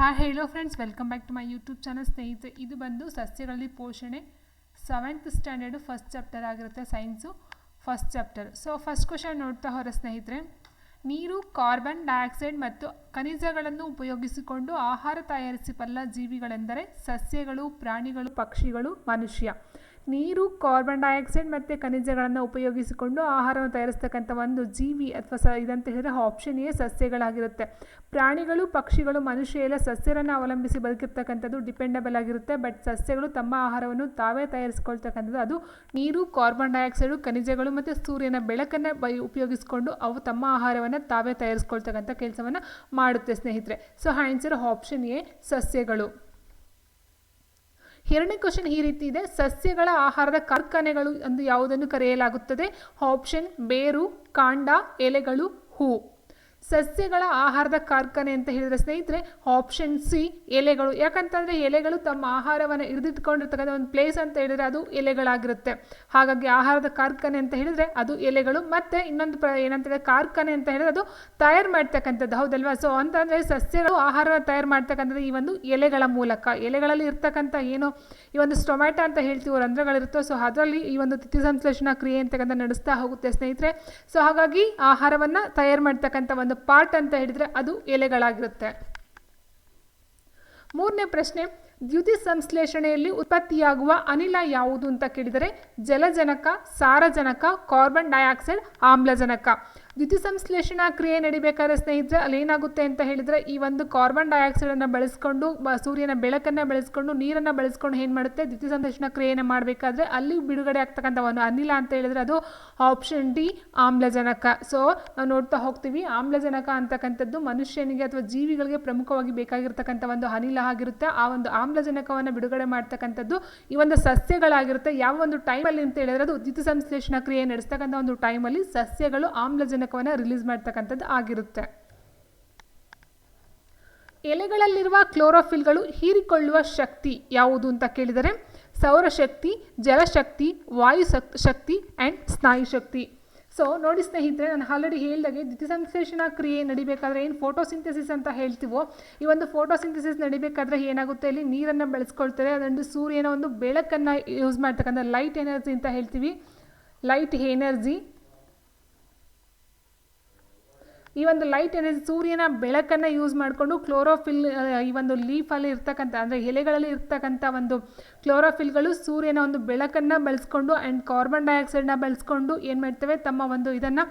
Hi hello friends welcome back to my YouTube channel ಸ್ನೇಹಿತರೆ, ಇದು ಬಂದು ಸಸ್ಯಗಳಲ್ಲಿ ಪೋಷಣೆ ಸೆವೆಂತ್ ಸ್ಟ್ಯಾಂಡರ್ಡು ಫಸ್ಟ್ ಚಾಪ್ಟರ್ ಆಗಿರುತ್ತೆ science first chapter so first question ನೋಡ್ತಾ ಹೊರ ಸ್ನೇಹಿತರೆ, ನೀರು ಕಾರ್ಬನ್ ಡೈಆಕ್ಸೈಡ್ ಮತ್ತು ಖನಿಜಗಳನ್ನು ಉಪಯೋಗಿಸಿಕೊಂಡು ಆಹಾರ ತಯಾರಿಸಬಲ್ಲ ಜೀವಿಗಳೆಂದರೆ ಸಸ್ಯಗಳು, ಪ್ರಾಣಿಗಳು, ಪಕ್ಷಿಗಳು, ಮನುಷ್ಯ. ನೀರು ಕಾರ್ಬನ್ ಡೈಆಕ್ಸೈಡ್ ಮತ್ತು ಖನಿಜಗಳನ್ನು ಉಪಯೋಗಿಸಿಕೊಂಡು ಆಹಾರವನ್ನು ತಯಾರಿಸ್ತಕ್ಕಂಥ ಒಂದು ಜೀವಿ ಅಥವಾ ಸ ಇದಂತ ಹೇಳಿದರೆ ಆಪ್ಷನ್ ಸಸ್ಯಗಳಾಗಿರುತ್ತೆ. ಪ್ರಾಣಿಗಳು, ಪಕ್ಷಿಗಳು, ಮನುಷ್ಯ ಎಲ್ಲ ಸಸ್ಯರನ್ನು ಅವಲಂಬಿಸಿ ಬದುಕಿರ್ತಕ್ಕಂಥದ್ದು ಡಿಪೆಂಡಬಲ್ ಆಗಿರುತ್ತೆ. ಬಟ್ ಸಸ್ಯಗಳು ತಮ್ಮ ಆಹಾರವನ್ನು ತಾವೇ ತಯಾರಿಸ್ಕೊಳ್ತಕ್ಕಂಥದ್ದು ಅದು ನೀರು ಕಾರ್ಬನ್ ಡೈಆಕ್ಸೈಡು ಖನಿಜಗಳು ಮತ್ತು ಸೂರ್ಯನ ಬೆಳಕನ್ನು ಬೈ ಉಪಯೋಗಿಸಿಕೊಂಡು ಅವು ತಮ್ಮ ಆಹಾರವನ್ನು ತಾವೇ ತಯಾರಿಸ್ಕೊಳ್ತಕ್ಕಂಥ ಕೆಲಸವನ್ನು ಮಾಡುತ್ತೆ ಸ್ನೇಹಿತರೆ. ಸೊ ಆನ್ಸರ್ ಆಪ್ಷನ್ ಎ ಸಸ್ಯಗಳು. ಎರಡನೇ ಕ್ವಶನ್ ಈ ರೀತಿ ಇದೆ. ಸಸ್ಯಗಳ ಆಹಾರದ ಕಾರ್ಖಾನೆಗಳು ಎಂದು ಯಾವುದನ್ನು ಕರೆಯಲಾಗುತ್ತದೆ? ಆಪ್ಷನ್ ಬೇರು, ಕಾಂಡ, ಎಲೆಗಳು, ಹೂ. ಸಸ್ಯಗಳ ಆಹಾರದ ಕಾರ್ಖಾನೆ ಅಂತ ಹೇಳಿದ್ರೆ, ಸ್ನೇಹಿತರೆ ಆಪ್ಷನ್ ಸಿ ಎಲೆಗಳು. ಯಾಕಂತಂದರೆ, ಎಲೆಗಳು ತಮ್ಮ ಆಹಾರವನ್ನು ಹಿಡಿದಿಟ್ಕೊಂಡಿರ್ತಕ್ಕಂಥ ಒಂದು ಪ್ಲೇಸ್ ಅಂತ ಹೇಳಿದ್ರೆ ಅದು ಎಲೆಗಳಾಗಿರುತ್ತೆ. ಹಾಗಾಗಿ ಆಹಾರದ ಕಾರ್ಖಾನೆ ಅಂತ ಹೇಳಿದ್ರೆ ಅದು ಎಲೆಗಳು. ಮತ್ತು ಇನ್ನೊಂದು ಪ್ರ, ಏನಂತಂದರೆ, ಕಾರ್ಖಾನೆ ಅಂತ ಹೇಳಿದ್ರೆ ಅದು ತಯಾರು ಮಾಡ್ತಕ್ಕಂಥದ್ದು. ಹೌದಲ್ವಾ? ಸೊ ಅಂತಂದರೆ, ಸಸ್ಯಗಳು ಆಹಾರ ತಯಾರು ಮಾಡ್ತಕ್ಕಂಥದ್ದು ಈ ಒಂದು ಎಲೆಗಳ ಮೂಲಕ. ಎಲೆಗಳಲ್ಲಿ ಇರ್ತಕ್ಕಂಥ ಏನು, ಈ ಒಂದು ಸ್ಟೊಮ್ಯಾಟೊ ಅಂತ ಹೇಳ್ತೀವಿ, ರಂಧ್ರಗಳಿರುತ್ತೋ ಸೊ ಅದರಲ್ಲಿ ಈ ಒಂದು ತಿಥಿ ಸಂಶ್ಲೇಷಣಾ ಕ್ರಿಯೆ ಅಂತಕ್ಕಂಥ ನಡೆಸ್ತಾ ಹೋಗುತ್ತೆ, ಸ್ನೇಹಿತರೆ. ಸೊ ಹಾಗಾಗಿ ಆಹಾರವನ್ನು ತಯಾರು ಮಾಡ್ತಕ್ಕಂಥ ಒಂದು ಪಾರ್ಟ್ ಅಂತ ಹೇಳಿದ್ರೆ ಅದು ಎಲೆಗಳಾಗಿರುತ್ತೆ. ಮೂರನೇ ಪ್ರಶ್ನೆ, ದ್ಯುತಿ ಸಂಶ್ಲೇಷಣೆಯಲ್ಲಿ ಉತ್ಪತ್ತಿಯಾಗುವ ಅನಿಲ ಯಾವುದು ಅಂತ ಕೇಳಿದರೆ ಜಲಜನಕ, ಸಾರಜನಕ, ಕಾರ್ಬನ್ ಡೈಆಕ್ಸೈಡ್, ಆಮ್ಲಜನಕ. ದ್ಯುತಿ ಸಂಶ್ಲೇಷಣಾ ಕ್ರಿಯೆ ನಡಿಬೇಕಾದ್ರೆ ಸ್ನೇಹಿತರೆ, ಅಲ್ಲಿ ಏನಾಗುತ್ತೆ ಅಂತ ಹೇಳಿದರೆ, ಈ ಒಂದು ಕಾರ್ಬನ್ ಡೈಆಕ್ಸೈಡನ್ನು ಬಳಸ್ಕೊಂಡು ಸೂರ್ಯನ ಬೆಳಕನ್ನು ಬೆಳೆಸ್ಕೊಂಡು, ನೀರನ್ನು ಬಳಸ್ಕೊಂಡು ಏನು ಮಾಡುತ್ತೆ? ದ್ಯುತಿ ಸಂಶ್ಲೇಷಣಾ ಕ್ರಿಯೆಯನ್ನು ಮಾಡಬೇಕಾದ್ರೆ, ಅಲ್ಲಿ ಬಿಡುಗಡೆ ಆಗ್ತಕ್ಕಂಥ ಒಂದು ಅನಿಲ ಅಂತ ಹೇಳಿದ್ರೆ ಅದು ಆಪ್ಷನ್ ಡಿ ಆಮ್ಲಜನಕ. ಸೊ ನಾವು ನೋಡ್ತಾ ಹೋಗ್ತೀವಿ, ಆಮ್ಲಜನಕ ಅಂತಕ್ಕಂಥದ್ದು ಮನುಷ್ಯನಿಗೆ ಅಥವಾ ಜೀವಿಗಳಿಗೆ ಪ್ರಮುಖವಾಗಿ ಬೇಕಾಗಿರ್ತಕ್ಕಂಥ ಒಂದು ಅನಿಲ ಆಗಿರುತ್ತೆ. ಆ ಒಂದು ಆಮ್ಲಜನಕವನ್ನು ಬಿಡುಗಡೆ ಮಾಡ್ತಕ್ಕಂಥದ್ದು ಈ ಒಂದು ಸಸ್ಯಗಳಾಗಿರುತ್ತೆ. ಯಾವ ಒಂದು ಟೈಮಲ್ಲಿ ಅಂತ ಹೇಳಿದ್ರೆ ಅದು ದ್ಯುತಿ ಸಂಶ್ಲೇಷಣಾ ಕ್ರಿಯೆ ನಡೆಸ್ತಕ್ಕಂಥ ಒಂದು ಟೈಮಲ್ಲಿ ಸಸ್ಯಗಳು ಆಮ್ಲಜನಕವನ್ನು ರಿಲೀಸ್ ಮಾಡ್ತಕ್ಕಂಥದ್ದು ಆಗಿರುತ್ತೆ. ಎಲೆಗಳಲ್ಲಿರುವ ಕ್ಲೋರೋಫಿಲ್ಗಳು ಹೀರಿಕೊಳ್ಳುವ ಶಕ್ತಿ ಯಾವುದು ಅಂತ ಕೇಳಿದರೆ, ಸೌರಶಕ್ತಿ, ಜಲಶಕ್ತಿ, ವಾಯು ಶಕ್ತಿ ಆ್ಯಂಡ್ ಸ್ನಾಯು ಶಕ್ತಿ. ಸೊ ನೋಡಿ ಸ್ನೇಹಿತರೆ, ನಾನು ಆಲ್ರೆಡಿ ಹೇಳಿದಾಗೆ ದ್ಯುತಿಸಂಶ್ಲೇಷಣಾ ಕ್ರಿಯೆ ನಡಿಬೇಕಾದ್ರೆ ಏನು ಫೋಟೋಸಿಂಥಸಿಸ್ ಅಂತ ಹೇಳ್ತೀವೋ, ಈ ಒಂದು ಫೋಟೋಸಿಂಥಸಿಸ್ ನಡಿಬೇಕಾದ್ರೆ ಏನಾಗುತ್ತೆ? ಇಲ್ಲಿ ನೀರನ್ನು ಬೆಳೆಸ್ಕೊಳ್ತಾರೆ ಅದೊಂದು ಸೂರ್ಯನ ಒಂದು ಬೆಳಕನ್ನು ಯೂಸ್ ಮಾಡ್ತಕ್ಕಂಥ ಲೈಟ್ ಎನರ್ಜಿ ಅಂತ ಹೇಳ್ತೀವಿ. ಲೈಟ್ ಎನರ್ಜಿ ಈ ಒಂದು ಲೈಟ್ ಎನರ್ಜಿ ಸೂರ್ಯನ ಬೆಳಕನ್ನು ಯೂಸ್ ಮಾಡಿಕೊಂಡು ಕ್ಲೋರೋಫಿಲ್ ಈ ಒಂದು ಲೀಫಲ್ಲಿ ಇರ್ತಕ್ಕಂಥ, ಅಂದರೆ ಎಲೆಗಳಲ್ಲಿ ಇರ್ತಕ್ಕಂಥ ಒಂದು ಕ್ಲೋರೋಫಿಲ್ಗಳು ಸೂರ್ಯನ ಒಂದು ಬೆಳಕನ್ನು ಬಳಸ್ಕೊಂಡು ಆ್ಯಂಡ್ ಕಾರ್ಬನ್ ಡೈಆಕ್ಸೈಡ್ನ ಬಳಸ್ಕೊಂಡು ಏನು ಮಾಡ್ತವೆ? ತಮ್ಮ ಒಂದು ಇದನ್ನು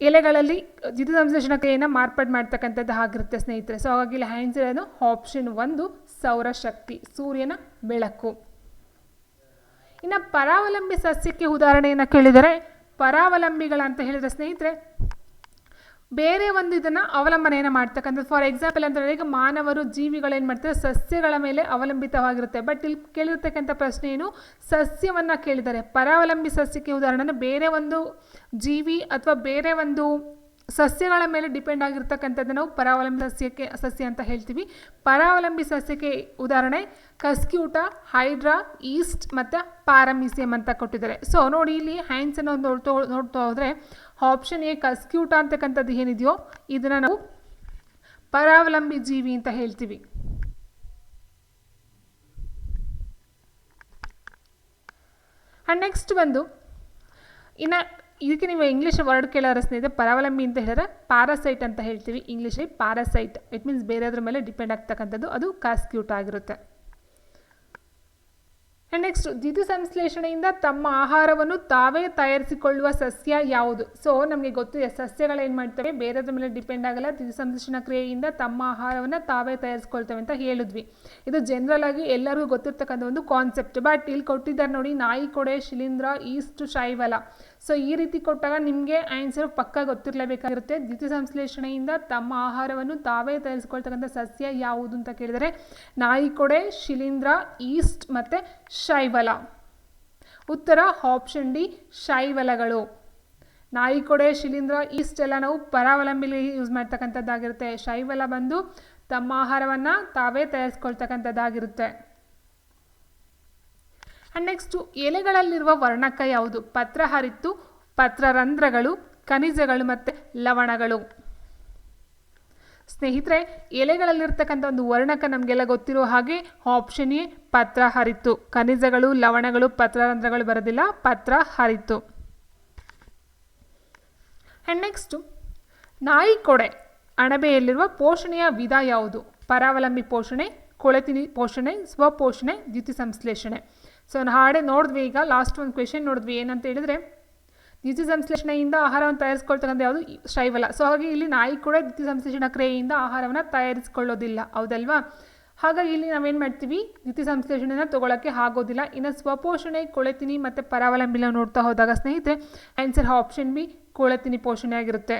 ಎಲೆಗಳಲ್ಲಿ ದ್ಯುತಿ ಸಂಶ್ಲೇಷಣ ಕ್ರಿಯೆಯನ್ನು ಮಾರ್ಪಾಡು ಮಾಡ್ತಕ್ಕಂಥದ್ದು ಆಗಿರುತ್ತೆ ಸ್ನೇಹಿತರೆ. ಸೊ ಹಾಗಾಗಿ ಇಲ್ಲಿ ಹ್ಯಾಂಡ್ಸ್ ಏನು ಆಪ್ಷನ್ ಒಂದು ಸೌರಶಕ್ತಿ ಸೂರ್ಯನ ಬೆಳಕು. ಇನ್ನು ಪರಾವಲಂಬಿ ಸಸ್ಯಕ್ಕೆ ಉದಾಹರಣೆಯನ್ನು ಕೇಳಿದರೆ, ಪರಾವಲಂಬಿಗಳಂತ ಹೇಳಿದರೆ ಸ್ನೇಹಿತರೆ ಬೇರೆ ಒಂದು ಇದನ್ನು ಅವಲಂಬನೆಯನ್ನು ಮಾಡ್ತಕ್ಕಂಥದ್ದು ಫಾರ್ ಎಕ್ಸಾಂಪಲ್ ಅಂತ ಹೇಳಿದ್ರೆ ಮಾನವರು ಜೀವಿಗಳೇನು ಮಾಡ್ತಾರೆ? ಸಸ್ಯಗಳ ಮೇಲೆ ಅವಲಂಬಿತವಾಗಿರುತ್ತೆ. ಬಟ್ ಇಲ್ಲಿ ಕೇಳಿರ್ತಕ್ಕಂಥ ಪ್ರಶ್ನೆ ಏನು? ಸಸ್ಯವನ್ನು ಕೇಳಿದ್ದಾರೆ. ಪರಾವಲಂಬಿ ಸಸ್ಯಕ್ಕೆ ಉದಾಹರಣೆ ಬೇರೆ ಒಂದು ಜೀವಿ ಅಥವಾ ಬೇರೆ ಒಂದು ಸಸ್ಯಗಳ ಮೇಲೆ ಡಿಪೆಂಡ್ ಆಗಿರ್ತಕ್ಕಂಥದ್ದು ನಾವು ಪರಾವಲಂಬಿ ಸಸ್ಯಕ್ಕೆ, ಸಸ್ಯ ಅಂತ ಹೇಳ್ತೀವಿ. ಪರಾವಲಂಬಿ ಸಸ್ಯಕ್ಕೆ ಉದಾಹರಣೆ, ಕಸ್ಕ್ಯೂಟ, ಹೈಡ್ರಾ, ಈಸ್ಟ್ ಮತ್ತು ಪ್ಯಾರಮಿಸಿಯಮ್ ಅಂತ ಕೊಟ್ಟಿದ್ದಾರೆ. ಸೊ ನೋಡಿ ಇಲ್ಲಿ ಹ್ಯಾಂಡ್ಸನ್ನು ನೋಡ್ತಾ ನೋಡ್ತಾ ಹೋದರೆ ಆಪ್ಷನ್ ಎ ಕಸ್ಕ್ಯೂಟ ಅಂತಕ್ಕಂಥದ್ದು ಏನಿದೆಯೋ, ಇದನ್ನು ನಾವು ಪರಾವಲಂಬಿ ಜೀವಿ ಅಂತ ಹೇಳ್ತೀವಿ. ಆ್ಯಂಡ್ ನೆಕ್ಸ್ಟ್ ಬಂದು, ಇನ್ನು, ಇದಕ್ಕೆ ನೀವು ಇಂಗ್ಲೀಷ್ ವರ್ಡ್ ಕೇಳೋರ ಸ್ನೇಹಿತರೆ, ಪರಾವಲಂಬಿ ಅಂತ ಹೇಳಿದ್ರೆ ಪ್ಯಾರಾಸೈಟ್ ಅಂತ ಹೇಳ್ತೀವಿ. ಇಂಗ್ಲೀಷಲ್ಲಿ ಪ್ಯಾರಾಸೈಟ್ ಇಟ್ ಮೀನ್ಸ್ ಬೇರೆಯದ್ರ ಮೇಲೆ ಡಿಪೆಂಡ್ ಆಗ್ತಕ್ಕಂಥದ್ದು. ಅದು ಕಾಸ್ಕ್ಯೂಟ್ ಆಗಿರುತ್ತೆ. ನೆಕ್ಸ್ಟ್ ದ್ಯುತಿ ಸಂಶ್ಲೇಷಣೆಯಿಂದ ತಮ್ಮ ಆಹಾರವನ್ನು ತಾವೇ ತಯಾರಿಸಿಕೊಳ್ಳುವ ಸಸ್ಯ ಯಾವುದು ಸೊ ನಮಗೆ ಗೊತ್ತು ಸಸ್ಯಗಳು ಏನು ಮಾಡ್ತವೆ ಬೇರೆದ್ರ ಮೇಲೆ ಡಿಪೆಂಡ್ ಆಗಲ್ಲ ದ್ಯುತಿ ಸಂಶ್ಲೇಷಣ ಕ್ರಿಯೆಯಿಂದ ತಮ್ಮ ಆಹಾರವನ್ನು ತಾವೇ ತಯಾರಿಸ್ಕೊಳ್ತವೆ ಅಂತ ಹೇಳಿದ್ವಿ ಇದು ಜನರಲ್ ಆಗಿ ಎಲ್ಲರಿಗೂ ಗೊತ್ತಿರ್ತಕ್ಕಂಥ ಒಂದು ಕಾನ್ಸೆಪ್ಟ್ ಬಟ್ ಇಲ್ಲಿ ಕೊಟ್ಟಿದ್ದಾರೆ ನೋಡಿ ನಾಯಿ ಕೊಡೆ ಶಿಲೀಂಧ್ರ ಈಸ್ಟ್ ಶೈವಲ ಸೊ ಈ ರೀತಿ ಕೊಟ್ಟಾಗ ನಿಮಗೆ ಆನ್ಸರ್ ಪಕ್ಕ ಗೊತ್ತಿರಲೇಬೇಕಾಗಿರುತ್ತೆ. ದ್ವಿತೀಯ ಸಂಶ್ಲೇಷಣೆಯಿಂದ ತಮ್ಮ ಆಹಾರವನ್ನು ತಾವೇ ತಯಾರಿಸ್ಕೊಳ್ತಕ್ಕಂಥ ಸಸ್ಯ ಯಾವುದು ಅಂತ ಕೇಳಿದರೆ ನಾಯಿಕೊಡೆ ಶಿಲೀಂಧ್ರ, ಈಸ್ಟ್ ಮತ್ತು ಶೈವಲ. ಉತ್ತರ ಆಪ್ಷನ್ ಡಿ ಶೈವಲಗಳು. ನಾಯಿಕೊಡೆ ಶಿಲೀಂಧ್ರ, ಈಸ್ಟ್ ಎಲ್ಲ ನಾವು ಪರಾವಲಂಬಿಲಿ ಯೂಸ್ ಮಾಡ್ತಕ್ಕಂಥದ್ದಾಗಿರುತ್ತೆ. ಶೈವಲ ಬಂದು ತಮ್ಮ ಆಹಾರವನ್ನು ತಾವೇ ತಯಾರಿಸ್ಕೊಳ್ತಕ್ಕಂಥದ್ದಾಗಿರುತ್ತೆ. ಆ್ಯಂಡ್ ನೆಕ್ಸ್ಟು ಎಲೆಗಳಲ್ಲಿರುವ ವರ್ಣಕ ಯಾವುದು? ಪತ್ರ ಹರಿತ್ತು, ಪತ್ರರಂಧ್ರಗಳು, ಖನಿಜಗಳು ಮತ್ತು ಲವಣಗಳು. ಸ್ನೇಹಿತರೆ, ಎಲೆಗಳಲ್ಲಿರ್ತಕ್ಕಂಥ ಒಂದು ವರ್ಣಕ ನಮಗೆಲ್ಲ ಗೊತ್ತಿರೋ ಹಾಗೆ ಆಪ್ಷನ್ ಎ ಪತ್ರ ಹರಿತು ಖನಿಜಗಳು, ಲವಣಗಳು, ಪತ್ರರಂಧ್ರಗಳು ಬರೋದಿಲ್ಲ, ಪತ್ರ ಹರಿತು ಆ್ಯಂಡ್ ನೆಕ್ಸ್ಟು ನಾಯಿ ಕೊಡೆ. ಅಣಬೆಯಲ್ಲಿರುವ ಪೋಷಣೆಯ ವಿಧ ಯಾವುದು? ಪರಾವಲಂಬಿ ಪೋಷಣೆ, ಕೊಳೆತಿನಿ ಪೋಷಣೆ, ಸ್ವಪೋಷಣೆ, ದ್ಯುತಿ ಸಂಶ್ಲೇಷಣೆ. ಸೊ ಹಾಡೆ ನೋಡಿದ್ವಿ ಈಗ ಲಾಸ್ಟ್ ಒಂದು ಕ್ವೆಶನ್ ನೋಡಿದ್ವಿ, ಏನಂತ ಹೇಳಿದ್ರೆ ದ್ಯುತಿ ಸಂಶ್ಲೇಷಣೆಯಿಂದ ಆಹಾರವನ್ನು ತಯಾರಿಸ್ಕೊಳ್ತಕ್ಕಂಥ ಯಾವುದು ಶೈವಲ. ಸೊ ಹಾಗಾಗಿ ಇಲ್ಲಿ ನಾಯಿ ಕೂಡ ದ್ಯುತಿ ಸಂಶ್ಲೇಷಣಾ ಕ್ರಿಯೆಯಿಂದ ಆಹಾರವನ್ನು ತಯಾರಿಸ್ಕೊಳ್ಳೋದಿಲ್ಲ. ಹೌದಲ್ವಾ? ಹಾಗಾಗಿ ಇಲ್ಲಿ ನಾವೇನು ಮಾಡ್ತೀವಿ? ದ್ಯುತಿ ಸಂಶ್ಲೇಷಣೆನ ತೊಗೊಳಕ್ಕೆ ಆಗೋದಿಲ್ಲ. ಇನ್ನು ಸ್ವಪೋಷಣೆ, ಕೊಳೆತಿನಿ ಮತ್ತು ಪರಾವಲಂಬಿನ ನೋಡ್ತಾ ಹೋದಾಗ ಸ್ನೇಹಿತರೆ ಆನ್ಸರ್ ಆಪ್ಷನ್ ಬಿ ಕೊಳೆತಿನಿ ಪೋಷಣೆ ಆಗಿರುತ್ತೆ.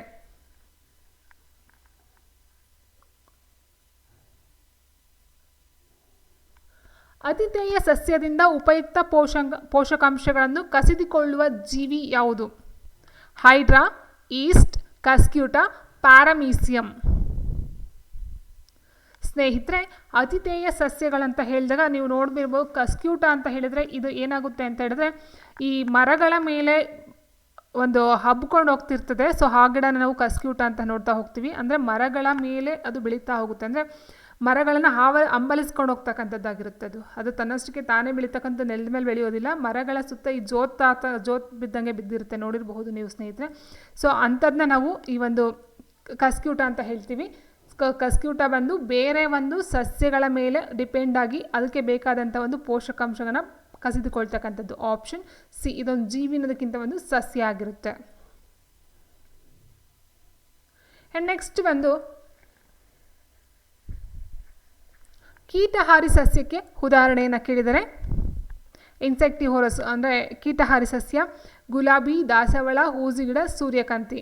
ಅತಿಥೇಯ ಸಸ್ಯದಿಂದ ಉಪಯುಕ್ತ ಪೋಷಕ ಪೋಷಕಾಂಶಗಳನ್ನು ಕಸಿದುಕೊಳ್ಳುವ ಜೀವಿ ಯಾವುದು? Hydra, yeast, cuscuta, paramecium. ಸ್ನೇಹಿತರೆ ಅತಿಥೇಯ ಸಸ್ಯಗಳಂತ ಹೇಳಿದಾಗ ನೀವು ನೋಡ್ಬಿರ್ಬೋದು ಕಸ್ಕ್ಯೂಟ ಅಂತ ಹೇಳಿದರೆ ಇದು ಏನಾಗುತ್ತೆ ಅಂತ ಹೇಳಿದ್ರೆ, ಈ ಮರಗಳ ಮೇಲೆ ಒಂದು ಹಬ್ಕೊಂಡು ಹೋಗ್ತಿರ್ತದೆ. ಸೊ, ಆ ಗಿಡನ ನಾವು ಕಸ್ಕ್ಯೂಟ ಅಂತ ನೋಡ್ತಾ ಹೋಗ್ತೀವಿ. ಅಂದರೆ ಮರಗಳ ಮೇಲೆ ಅದು ಬೆಳೀತಾ ಹೋಗುತ್ತೆ. ಅಂದರೆ ಮರಗಳನ್ನು ಹಾವ ಅಂಬಲಿಸ್ಕೊಂಡು ಹೋಗ್ತಕ್ಕಂಥದ್ದಾಗಿರುತ್ತೆ ಅದು. ಅದು ತನ್ನಷ್ಟಕ್ಕೆ ತಾನೇ ಬೆಳೀತಕ್ಕಂಥ ನೆಲದ ಮೇಲೆ ಬೆಳೆಯೋದಿಲ್ಲ. ಮರಗಳ ಸುತ್ತ ಈ ಜೋತಾತ ಜೋತ್ ಬಿದ್ದಂಗೆ ಬಿದ್ದಿರುತ್ತೆ. ನೋಡಿರಬಹುದು ನೀವು ಸ್ನೇಹಿತರೆ. ಸೊ ಅಂಥದ್ದನ್ನ ನಾವು ಈ ಒಂದು ಕಸ್ಕ್ಯೂಟ ಅಂತ ಹೇಳ್ತೀವಿ. ಕಸ್ಕ್ಯೂಟ ಬಂದು ಬೇರೆ ಒಂದು ಸಸ್ಯಗಳ ಮೇಲೆ ಡಿಪೆಂಡ್ ಆಗಿ ಅದಕ್ಕೆ ಬೇಕಾದಂಥ ಒಂದು ಪೋಷಕಾಂಶಗಳನ್ನ ಕಸಿದುಕೊಳ್ತಕ್ಕಂಥದ್ದು ಆಪ್ಷನ್ ಸಿ. ಇದೊಂದು ಜೀವಿನದಕ್ಕಿಂತ ಒಂದು ಸಸ್ಯ ಆಗಿರುತ್ತೆ. ಆ್ಯಂಡ್ ನೆಕ್ಸ್ಟ್ ಬಂದು ಕೀಟಹಾರಿ ಸಸ್ಯಕ್ಕೆ ಉದಾಹರಣೆಯನ್ನು ಕೇಳಿದರೆ ಇನ್ಸೆಕ್ಟಿವೋರಸ್ ಅಂದರೆ ಕೀಟಹಾರಿ ಸಸ್ಯ, ಗುಲಾಬಿ, ದಾಸವಾಳ ಹೂಜಿಗಿಡ ಸೂರ್ಯಕಾಂತಿ.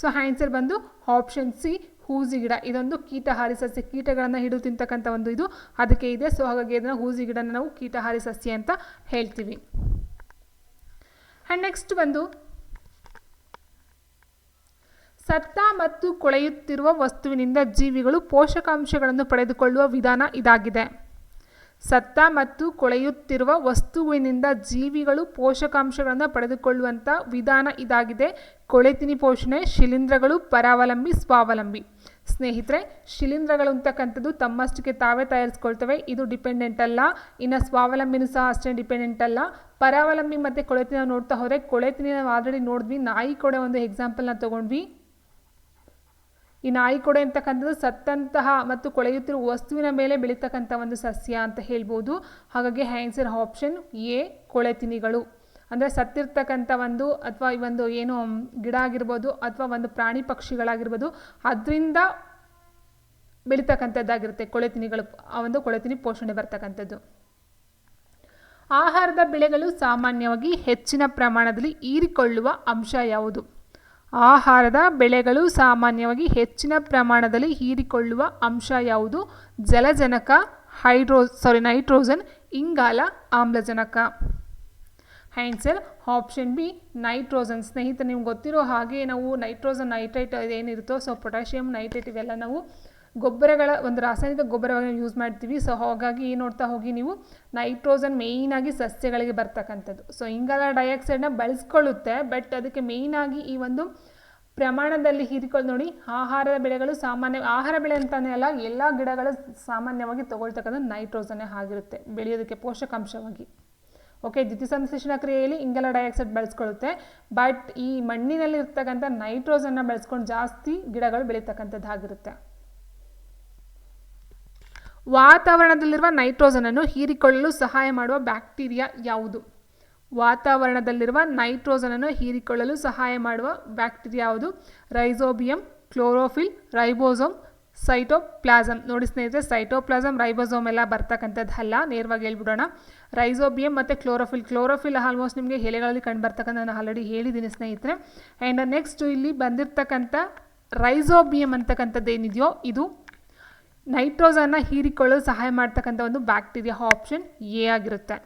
ಸೊ ಆನ್ಸರ್ ಬಂದು ಆಪ್ಷನ್ ಸಿ ಹೂಜಿ ಗಿಡ. ಇದೊಂದು ಕೀಟಹಾರಿ ಸಸ್ಯ, ಕೀಟಗಳನ್ನು ಹಿಡಿದು ತಿಂತಕ್ಕಂಥ ಒಂದು ಇದು. ಅದಕ್ಕೆ ಇದೆ. ಸೊ ಹಾಗಾಗಿ ಇದನ್ನು ಹೂಜಿ ಗಿಡನ ನಾವು ಕೀಟಹಾರಿ ಸಸ್ಯ ಅಂತ ಹೇಳ್ತೀವಿ. ಆ್ಯಂಡ್ ನೆಕ್ಸ್ಟ್ ಬಂದು ಸತ್ತ ಮತ್ತು ಕೊಳೆಯುತ್ತಿರುವ ವಸ್ತುವಿನಿಂದ ಜೀವಿಗಳು ಪೋಷಕಾಂಶಗಳನ್ನು ಪಡೆದುಕೊಳ್ಳುವ ವಿಧಾನ ಇದಾಗಿದೆ. ಸತ್ತ ಮತ್ತು ಕೊಳೆಯುತ್ತಿರುವ ವಸ್ತುವಿನಿಂದ ಜೀವಿಗಳು ಪೋಷಕಾಂಶಗಳನ್ನು ಪಡೆದುಕೊಳ್ಳುವಂಥ ವಿಧಾನ ಇದಾಗಿದೆ. ಕೊಳೆತಿನಿ ಪೋಷಣೆ, ಶಿಲೀಂಧ್ರಗಳು ಪರಾವಲಂಬಿ, ಸ್ವಾವಲಂಬಿ. ಸ್ನೇಹಿತರೆ, ಶಿಲೀಂಧ್ರಗಳು ಅಂತಕ್ಕಂಥದ್ದು ತಮ್ಮಷ್ಟಕ್ಕೆ ತಾವೇ ತಯಾರಿಸ್ಕೊಳ್ತವೆ. ಇದು ಡಿಪೆಂಡೆಂಟ್ ಅಲ್ಲ. ಇನ್ನು ಸ್ವಾವಲಂಬಿನೂ ಸಹ ಅಷ್ಟೇ ಡಿಪೆಂಡೆಂಟ್ ಅಲ್ಲ. ಪರಾವಲಂಬಿ ಮತ್ತು ಕೊಳೆತಿನ ನೋಡ್ತಾ ಹೋದರೆ ಕೊಳೆತಿನ ನಾವು ಆಲ್ರೆಡಿ ನೋಡಿದ್ವಿ. ನಾಯಿ ಕೊಡೆ ಒಂದು ಎಕ್ಸಾಂಪಲ್ನ ತೊಗೊಂಡ್ವಿ. ಈ ನಾಯಿ ಕೊಡೆ ಅಂತಕ್ಕಂಥದ್ದು ಸತ್ತಂತಹ ಮತ್ತು ಕೊಳೆಯುತ್ತಿರುವ ವಸ್ತುವಿನ ಮೇಲೆ ಬೆಳೀತಕ್ಕಂಥ ಒಂದು ಸಸ್ಯ ಅಂತ ಹೇಳ್ಬೋದು. ಹಾಗಾಗಿ ಆನ್ಸರ್ ಆಪ್ಷನ್ ಎ ಕೊಳೆತಿನಿಗಳು ಅಂದರೆ ಸತ್ತಿರ್ತಕ್ಕಂಥ ಒಂದು ಅಥವಾ ಈ ಒಂದು ಏನು ಗಿಡ ಆಗಿರ್ಬೋದು ಅಥವಾ ಒಂದು ಪ್ರಾಣಿ ಪಕ್ಷಿಗಳಾಗಿರ್ಬೋದು, ಅದರಿಂದ ಬೆಳೀತಕ್ಕಂಥದ್ದಾಗಿರುತ್ತೆ ಕೊಳೆತಿನಿಗಳು ಆ ಒಂದು ಕೊಳೆತಿನಿ ಪೋಷಣೆ ಬರ್ತಕ್ಕಂಥದ್ದು. ಆಹಾರದ ಬೆಳೆಗಳು ಸಾಮಾನ್ಯವಾಗಿ ಹೆಚ್ಚಿನ ಪ್ರಮಾಣದಲ್ಲಿ ಹೀರಿಕೊಳ್ಳುವ ಅಂಶ ಯಾವುದು? ಆಹಾರದ ಬೆಳೆಗಳು ಸಾಮಾನ್ಯವಾಗಿ ಹೆಚ್ಚಿನ ಪ್ರಮಾಣದಲ್ಲಿ ಹೀರಿಕೊಳ್ಳುವ ಅಂಶ ಯಾವುದು? ಜಲಜನಕ, ಹೈಡ್ರೋ ಸಾರಿ ನೈಟ್ರೋಜನ್, ಇಂಗಾಲ, ಆಮ್ಲಜನಕ. Answer option B, nitrogen. ಸ್ನೇಹಿತರೆ, ನಿಮ್ಗೆ ಗೊತ್ತಿರೋ ಹಾಗೆ ನಾವು ನೈಟ್ರೋಜನ್ ನೈಟ್ರೈಟ್ ಏನಿರುತ್ತೋ ಸೊ ಪೊಟ್ಯಾಷಿಯಂ ನೈಟ್ರೈಟ್ ಇವೆಲ್ಲ ನಾವು ಗೊಬ್ಬರಗಳ ಒಂದು ರಾಸಾಯನಿಕ ಗೊಬ್ಬರವನ್ನು ಯೂಸ್ ಮಾಡ್ತೀವಿ. ಸೊ ಹಾಗಾಗಿ ಏನು ನೋಡ್ತಾ ಹೋಗಿ ನೀವು ನೈಟ್ರೋಜನ್ ಮೇಯ್ನಾಗಿ ಸಸ್ಯಗಳಿಗೆ ಬರ್ತಕ್ಕಂಥದ್ದು. ಸೊ ಇಂಗಾಲ ಡೈಆಕ್ಸೈಡ್ನ ಬಳಸ್ಕೊಳ್ಳುತ್ತೆ ಬಟ್ ಅದಕ್ಕೆ ಮೇಯ್ನಾಗಿ ಈ ಒಂದು ಪ್ರಮಾಣದಲ್ಲಿ ಹೀರಿಕೊಂಡು ನೋಡಿ, ಆಹಾರದ ಬೆಳೆಗಳು ಸಾಮಾನ್ಯ, ಆಹಾರ ಬೆಳೆ ಅಂತಾನೆ ಅಲ್ಲ, ಎಲ್ಲ ಗಿಡಗಳು ಸಾಮಾನ್ಯವಾಗಿ ತಗೊಳ್ತಕ್ಕಂಥದ್ದು ನೈಟ್ರೋಜನ್ನೇ ಆಗಿರುತ್ತೆ, ಬೆಳೆಯೋದಕ್ಕೆ ಪೋಷಕಾಂಶವಾಗಿ. ಓಕೆ ದ್ಯುತಿಸಂಶ್ಲೇಷಣ ಕ್ರಿಯೆಯಲ್ಲಿ ಇಂಗಾಲ ಡೈಆಕ್ಸೈಡ್ ಬಳಸ್ಕೊಳ್ಳುತ್ತೆ ಬಟ್ ಈ ಮಣ್ಣಿನಲ್ಲಿ ಇರ್ತಕ್ಕಂಥ ನೈಟ್ರೋಜನ್ನ ಬಳಸ್ಕೊಂಡು ಜಾಸ್ತಿ ಗಿಡಗಳು ಬೆಳೀತಕ್ಕಂಥದ್ದಾಗಿರುತ್ತೆ. ವಾತಾವರಣದಲ್ಲಿರುವ ನೈಟ್ರೋಜನನ್ನು ಹೀರಿಕೊಳ್ಳಲು ಸಹಾಯ ಮಾಡುವ ಬ್ಯಾಕ್ಟೀರಿಯಾ ಯಾವುದು? ವಾತಾವರಣದಲ್ಲಿರುವ ನೈಟ್ರೋಜನನ್ನು ಹೀರಿಕೊಳ್ಳಲು ಸಹಾಯ ಮಾಡುವ ಬ್ಯಾಕ್ಟೀರಿಯಾ ಯಾವುದು? ರೈಸೋಬಿಯಂ, ಕ್ಲೋರೋಫಿಲ್, ರೈಬೋಸೋಮ್ ಸೈಟೋಪ್ಲಾಸಮ್ ನೋಡಿ ಸ್ನೇಹಿತರೆ ಸೈಟೋಪ್ಲಾಸಮ್ ರೈಬೋಸೋಮ್ ಎಲ್ಲ ಬರ್ತಕ್ಕಂಥದ್ದಲ್ಲ, ನೇರವಾಗಿ ಹೇಳ್ಬಿಡೋಣ. ರೈಸೋಬಿಯಂ ಮತ್ತು ಕ್ಲೋರೋಫಿಲ್. ಕ್ಲೋರೋಫಿಲ್ ಆಲ್ಮೋಸ್ಟ್ ನಿಮಗೆ ಎಲೆಗಳಲ್ಲಿ ಕಂಡು ಬರ್ತಕ್ಕಂಥ ನಾನು ಆಲ್ರೆಡಿ ಹೇಳಿದ್ದೀನಿ ಸ್ನೇಹಿತರೆ. ಆ್ಯಂಡ್ ನೆಕ್ಸ್ಟ್ ಇಲ್ಲಿ ಬಂದಿರತಕ್ಕಂಥ ರೈಸೋಬಿಯಂ ಅಂತಕ್ಕಂಥದ್ದು ಏನಿದೆಯೋ, ಇದು ನೈಟ್ರೋಜನ್ನ ಹೀರಿಕೊಳ್ಳಲು ಸಹಾಯ ಮಾಡ್ತಕ್ಕಂಥ ಒಂದು ಬ್ಯಾಕ್ಟೀರಿಯಾ ಆಪ್ಷನ್ ಎ ಆಗಿರುತ್ತೆ.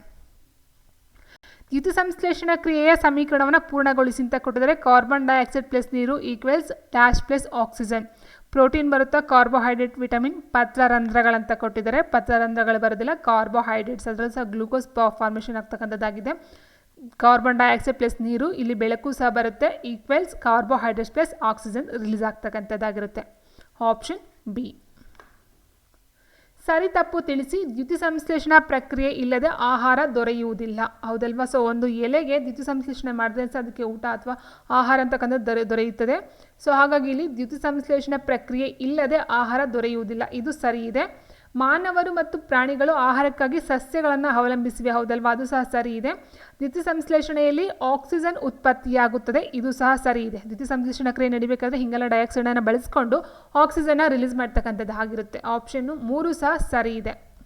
ದ್ಯುತಿ ಸಂಶ್ಲೇಷಣ ಕ್ರಿಯೆಯ ಸಮೀಕರಣವನ್ನು ಪೂರ್ಣಗೊಳಿಸಿ ಅಂತ ಕೊಟ್ಟಿದ್ದಾರೆ. ಕಾರ್ಬನ್ ಡೈಆಕ್ಸೈಡ್ ಪ್ಲಸ್ ನೀರು equals dash plus oxygen protein ಬರುತ್ತಾ? ಕಾರ್ಬೋಹೈಡ್ರೇಟ್ ವಿಟಮಿನ್ ಪತ್ರ ಪತ್ರರಂಧ್ರಗಳಂತ ಕೊಟ್ಟಿದ್ದಾರೆ. ಪತ್ರರಂಧ್ರಗಳು ಬರೋದಿಲ್ಲ. ಕಾರ್ಬೋಹೈಡ್ರೇಟ್ಸ್ ಅದರಲ್ಲಿ ಸಹ ಗ್ಲೂಕೋಸ್ ಫಾರ್ಮೇಷನ್ ಆಗ್ತಕ್ಕಂಥದ್ದಾಗಿದೆ. ಕಾರ್ಬನ್ ಡೈಆಕ್ಸೈಡ್ ಪ್ಲಸ್ ನೀರು ಇಲ್ಲಿ ಬೆಳಕು ಸಹ ಬರುತ್ತೆ. Equals carbohydrates plus oxygen release ಆಗ್ತಕ್ಕಂಥದ್ದಾಗಿರುತ್ತೆ. Option B ಸರಿ ತಪ್ಪು ತಿಳಿಸಿ ದ್ಯುತಿ ಸಂಶ್ಲೇಷಣಾ ಪ್ರಕ್ರಿಯೆ ಇಲ್ಲದೆ ಆಹಾರ ದೊರೆಯುವುದಿಲ್ಲ. ಹೌದಲ್ವಾ? ಸೊ ಒಂದು ಎಲೆಗೆ ದ್ಯುತಿ ಸಂಶ್ಲೇಷಣೆ ಮಾಡಿದ್ರೆ ಸಹ ಅದಕ್ಕೆ ಊಟ ಅಥವಾ ಆಹಾರ ಅಂತಕ್ಕಂಥದ್ದು ದೊರೆ, ದೊರೆಯುತ್ತದೆ. ಸೊ ಹಾಗಾಗಿ ಇಲ್ಲಿ ದ್ಯುತಿ ಸಂಶ್ಲೇಷಣೆ ಪ್ರಕ್ರಿಯೆ ಇಲ್ಲದೆ ಆಹಾರ ದೊರೆಯುವುದಿಲ್ಲ. ಇದು ಸರಿ ಇದೆ. ಮಾನವರು ಮತ್ತು ಪ್ರಾಣಿಗಳು ಆಹಾರಕ್ಕಾಗಿ ಸಸ್ಯಗಳನ್ನು ಅವಲಂಬಿಸಿವೆ. ಹೌದಲ್ವಾ? ಅದು ಸಹ ಸರಿ ಇದೆ. ದ್ಯುತಿ ಸಂಶ್ಲೇಷಣೆಯಲ್ಲಿ ಆಕ್ಸಿಜನ್ ಉತ್ಪತ್ತಿಯಾಗುತ್ತದೆ. ಇದು ಸಹ ಸರಿ ಇದೆ. ದ್ಯುತಿ ಸಂಶ್ಲೇಷಣ ಕ್ರಿಯೆ ನಡಿಬೇಕಾದ್ರೆ ಹಿಂಗೆಲ್ಲ ಡೈಆಕ್ಸೈಡನ್ನು ಬಳಸಿಕೊಂಡು ಆಕ್ಸಿಜನ್ನ ರಿಲೀಸ್ ಮಾಡ್ತಕ್ಕಂಥದ್ದು ಆಗಿರುತ್ತೆ ಆಪ್ಷನ್ನು ಮೂರು ಸಹ ಸರಿ ಇದೆ.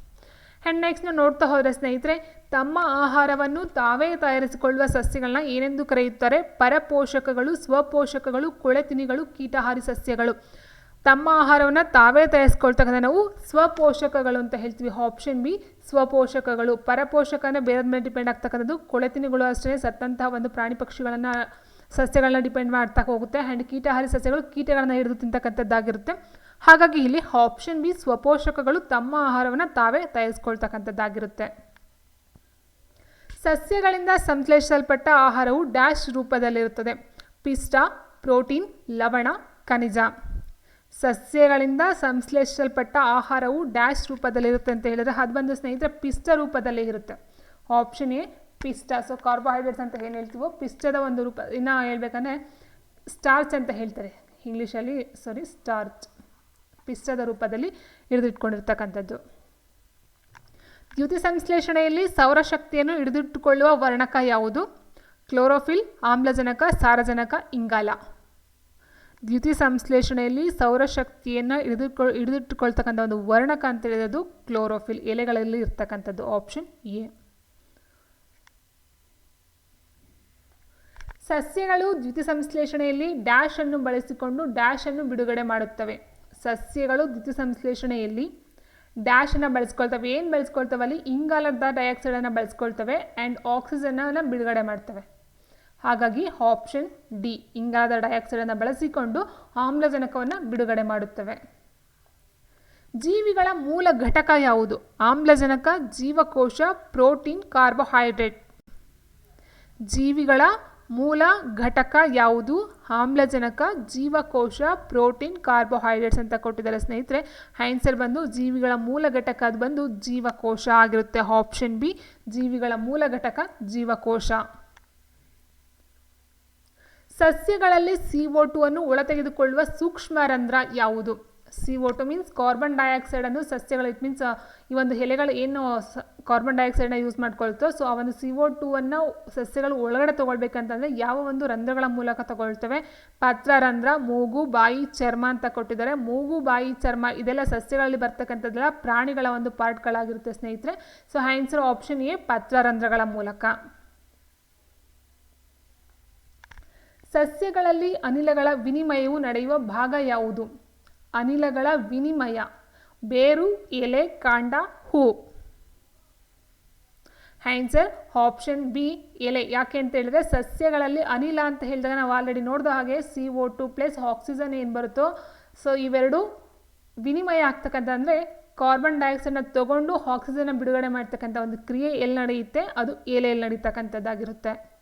ಆ್ಯಂಡ್ ನೆಕ್ಸ್ಟ್ ನಾವು ನೋಡ್ತಾ ಹೋದರೆ ಸ್ನೇಹಿತರೆ, ತಮ್ಮ ಆಹಾರವನ್ನು ತಾವೇ ತಯಾರಿಸಿಕೊಳ್ಳುವ ಸಸ್ಯಗಳನ್ನ ಏನೆಂದು ಕರೆಯುತ್ತಾರೆ? ಪರಪೋಷಕಗಳು, ಸ್ವಪೋಷಕಗಳು ಕೊಳೆತಿನಿಗಳು ಕೀಟಹಾರಿ ಸಸ್ಯಗಳು. ತಮ್ಮ ಆಹಾರವನ್ನು ತಾವೇ ತಯಾರಿಸ್ಕೊಳ್ತಕ್ಕಂಥ ನಾವು ಸ್ವಪೋಷಕಗಳು ಅಂತ ಹೇಳ್ತೀವಿ. Option B ಸ್ವಪೋಷಕಗಳು. ಪರಪೋಷಕನ ಬೇರೆ ಮೇಲೆ ಡಿಪೆಂಡ್ ಆಗ್ತಕ್ಕಂಥದ್ದು ಕೊಳೆತಿನಿಗಳು ಅಷ್ಟೇ, ಸತ್ತಂತಹ ಒಂದು ಪ್ರಾಣಿ ಪಕ್ಷಿಗಳನ್ನು, ಸಸ್ಯಗಳನ್ನ ಡಿಪೆಂಡ್ ಮಾಡ್ತಾ ಹೋಗುತ್ತೆ. ಆ್ಯಂಡ್ ಕೀಟಹಾರಿ ಸಸ್ಯಗಳು ಕೀಟಗಳನ್ನು ಹಿಡಿದು ತಿಂತಕ್ಕಂಥದ್ದಾಗಿರುತ್ತೆ. ಹಾಗಾಗಿ ಇಲ್ಲಿ ಆಪ್ಷನ್ ಬಿ ಸ್ವಪೋಷಕಗಳು ತಮ್ಮ ಆಹಾರವನ್ನು ತಾವೇ ತಯಾರಿಸ್ಕೊಳ್ತಕ್ಕಂಥದ್ದಾಗಿರುತ್ತೆ. ಸಸ್ಯಗಳಿಂದ ಸಂಶ್ಲೇಷಿಸಲ್ಪಟ್ಟ ಆಹಾರವು ಡ್ಯಾಶ್ ರೂಪದಲ್ಲಿರುತ್ತದೆ. ಪಿಷ್ಟ ಪ್ರೋಟೀನ್, ಲವಣ, ಖನಿಜ. ಸಸ್ಯಗಳಿಂದ ಸಂಶ್ಲೇಷಿಸಲ್ಪಟ್ಟ ಆಹಾರವು ಡ್ಯಾಶ್ ರೂಪದಲ್ಲಿರುತ್ತೆ ಅಂತ ಹೇಳಿದ್ರೆ ಅದು ಬಂದು ಸ್ನೇಹಿತರೆ ಪಿಷ್ಟ ರೂಪದಲ್ಲಿ ಇರುತ್ತೆ. ಆಪ್ಷನ್ ಎ ಪಿಷ್ಟ ಸೊ ಕಾರ್ಬೋಹೈಡ್ರೇಟ್ಸ್ ಅಂತ ಏನು ಹೇಳ್ತೀವೋ ಪಿಷ್ಟದ ಒಂದು ರೂಪ, ಇನ್ನು ಹೇಳ್ಬೇಕಂದ್ರೆ ಸ್ಟಾರ್ಚ್ ಅಂತ ಹೇಳ್ತಾರೆ. ಇಂಗ್ಲೀಷಲ್ಲಿ ಸಾರಿ ಸ್ಟಾರ್ಚ್ ಪಿಷ್ಟದ ರೂಪದಲ್ಲಿ ಹಿಡಿದಿಟ್ಕೊಂಡಿರ್ತಕ್ಕಂಥದ್ದು. ದ್ಯುತಿ ಸಂಶ್ಲೇಷಣೆಯಲ್ಲಿ ಸೌರಶಕ್ತಿಯನ್ನು ಹಿಡಿದಿಟ್ಟುಕೊಳ್ಳುವ ವರ್ಣಕ ಯಾವುದು? ಕ್ಲೋರೋಫಿಲ್ ಆಮ್ಲಜನಕ, ಸಾರಜನಕ, ಇಂಗಾಲ. ದ್ಯುತಿ ಸಂಶ್ಲೇಷಣೆಯಲ್ಲಿ ಸೌರಶಕ್ತಿಯನ್ನು ಹಿಡಿದುಕೊ ಹಿಡಿದಿಟ್ಟುಕೊಳ್ತಕ್ಕಂಥ ಒಂದು ವರ್ಣಕ ಅಂತ ಹೇಳಿರೋದು ಕ್ಲೋರೋಫಿಲ್. ಎಲೆಗಳಲ್ಲಿ ಇರ್ತಕ್ಕಂಥದ್ದು ಆಪ್ಷನ್ ಎ ಸಸ್ಯಗಳು ದ್ಯುತಿ ಸಂಶ್ಲೇಷಣೆಯಲ್ಲಿ ಡ್ಯಾಶ್ ಅನ್ನು ಬಳಸಿಕೊಂಡು ಡ್ಯಾಶ್ ಅನ್ನು ಬಿಡುಗಡೆ ಮಾಡುತ್ತವೆ. ಸಸ್ಯಗಳು ದ್ಯುತಿ ಸಂಶ್ಲೇಷಣೆಯಲ್ಲಿ ಡ್ಯಾಶ್ ಅನ್ನು ಬಳಸ್ಕೊಳ್ತವೆ. ಏನು ಬಳಸ್ಕೊಳ್ತವೆ ಅಲ್ಲಿ ಇಂಗಾಲದ ಡೈಆಕ್ಸೈಡನ್ನು ಬಳಸ್ಕೊಳ್ತವೆ ಆ್ಯಂಡ್ ಆಕ್ಸಿಜನ್ನ ಬಿಡುಗಡೆ ಮಾಡ್ತವೆ. ಹಾಗಾಗಿ ಆಪ್ಷನ್ ಡಿ ಇಂಗಾಲದ ಡೈಆಕ್ಸೈಡನ್ನು ಬಳಸಿಕೊಂಡು ಆಮ್ಲಜನಕವನ್ನು ಬಿಡುಗಡೆ ಮಾಡುತ್ತವೆ. ಜೀವಿಗಳ ಮೂಲ ಘಟಕ ಯಾವುದು? ಆಮ್ಲಜನಕ, ಜೀವಕೋಶ, ಪ್ರೋಟೀನ್ ಕಾರ್ಬೋಹೈಡ್ರೇಟ್ ಜೀವಿಗಳ ಮೂಲ ಘಟಕ ಯಾವುದು? ಆಮ್ಲಜನಕ, ಜೀವಕೋಶ, ಪ್ರೋಟೀನ್ ಕಾರ್ಬೋಹೈಡ್ರೇಟ್ಸ್ ಅಂತ ಕೊಟ್ಟಿದ್ದಾರೆ ಸ್ನೇಹಿತರೆ. ಆನ್ಸರ್ ಬಂದು ಜೀವಿಗಳ ಮೂಲ ಘಟಕ ಅದು ಬಂದು ಜೀವಕೋಶ ಆಗಿರುತ್ತೆ. ಆಪ್ಷನ್ ಬಿ ಜೀವಿಗಳ ಮೂಲ ಘಟಕ ಜೀವಕೋಶ. ಸಸ್ಯಗಳಲ್ಲಿ ಸಿ ಒ ಟು ಅನ್ನು ಒಳತೆಗೆದುಕೊಳ್ಳುವ ಸೂಕ್ಷ್ಮ ರಂಧ್ರ ಯಾವುದು? C O two means carbon ಡೈಆಕ್ಸೈಡನ್ನು ಸಸ್ಯಗಳು ಇಟ್ ಮೀನ್ಸ್ ಈ ಒಂದು ಎಲೆಗಳು ಏನು ಕಾರ್ಬನ್ ಡೈಆಕ್ಸೈಡ್ನ ಯೂಸ್ ಮಾಡ್ಕೊಳ್ತೋ ಸೊ ಆ ಒಂದು ಸಿ ಒ ಟು ಅನ್ನು ಸಸ್ಯಗಳು ಒಳಗಡೆ ತೊಗೊಳ್ಬೇಕಂತಂದರೆ ಯಾವ ಒಂದು ರಂಧ್ರಗಳ ಮೂಲಕ ತಗೊಳ್ತವೆ? ಪತ್ರರಂಧ್ರ ಮೂಗು, ಬಾಯಿ, ಚರ್ಮ ಅಂತ ಕೊಟ್ಟಿದ್ದಾರೆ. ಮೂಗು, ಬಾಯಿ, ಚರ್ಮ ಇದೆಲ್ಲ ಸಸ್ಯಗಳಲ್ಲಿ ಬರ್ತಕ್ಕಂಥದ್ದೆಲ್ಲ ಪ್ರಾಣಿಗಳ ಒಂದು ಪಾರ್ಟ್ಗಳಾಗಿರುತ್ತೆ ಸ್ನೇಹಿತರೆ. ಸೊ ಆನ್ಸರ್ ಆಪ್ಷನ್ ಎ ಪತ್ರರಂಧ್ರಗಳ ಮೂಲಕ. ಸಸ್ಯಗಳಲ್ಲಿ ಅನಿಲಗಳ ವಿನಿಮಯವು ನಡೆಯುವ ಭಾಗ ಯಾವುದು? ಅನಿಲಗಳ ವಿನಿಮಯ. ಬೇರು, ಎಲೆ, ಕಾಂಡ, ಹೂ. ಆನ್ಸರ್ ಆಪ್ಷನ್ ಬಿ ಎಲೆ. ಯಾಕೆ ಅಂತ ಹೇಳಿದ್ರೆ ಸಸ್ಯಗಳಲ್ಲಿ ಅನಿಲ ಅಂತ ಹೇಳಿದಾಗ ನಾವು ಆಲ್ರೆಡಿ ನೋಡಿದ ಹಾಗೆ C O two plus oxygen ಏನು ಬರುತ್ತೋ ಸೊ ಇವೆರಡು ವಿನಿಮಯ ಆಗ್ತಕ್ಕಂಥ ಅಂದರೆ ಕಾರ್ಬನ್ ಡೈಆಕ್ಸೈಡ್ನ ತಗೊಂಡು ಆಕ್ಸಿಜನ್ನ ಬಿಡುಗಡೆ ಮಾಡ್ತಕ್ಕಂಥ ಒಂದು ಕ್ರಿಯೆ ಎಲ್ಲಿ ನಡೆಯುತ್ತೆ? ಅದು ಎಲೆಯಲ್ಲಿ ನಡೀತಕ್ಕಂಥದ್ದಾಗಿರುತ್ತೆ.